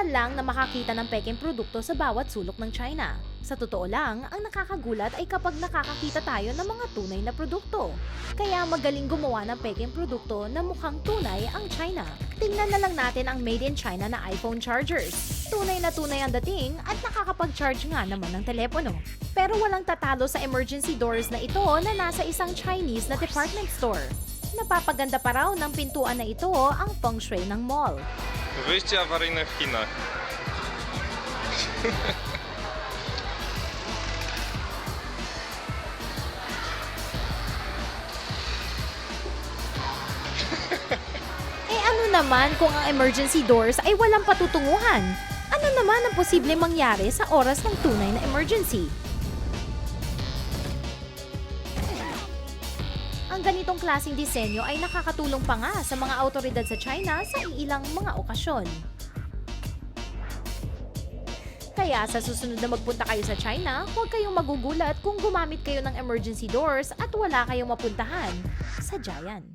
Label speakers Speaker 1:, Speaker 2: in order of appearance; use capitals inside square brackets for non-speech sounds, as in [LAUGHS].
Speaker 1: Normal lang na makakita ng peking produkto sa bawat sulok ng China. Sa totoo lang, ang nakakagulat ay kapag nakakakita tayo ng mga tunay na produkto. Kaya magaling gumawa ng peking produkto na mukhang tunay ang China. Tingnan na lang natin ang made in China na iPhone chargers. Tunay na tunay ang dating at nakakapag-charge nga naman ng telepono. Pero walang tatalo sa emergency doors na ito na nasa isang Chinese na department store. Napapaganda pa raw ng pintuan na ito ang feng shui ng mall.
Speaker 2: Wyjście awaryjne w Chinach. [LAUGHS]
Speaker 1: Eh ano naman kung ang emergency doors ay walang patutunguhan? Ano naman ang posible mangyari sa oras ng tunay na emergency? Ang ganitong klasing disenyo ay nakakatulong pa nga sa mga autoridad sa China sa ilang mga okasyon. Kaya sa susunod na magpunta kayo sa China, huwag kayong magugulat kung gumamit kayo ng emergency doors at wala kayong mapuntahan sa Giant.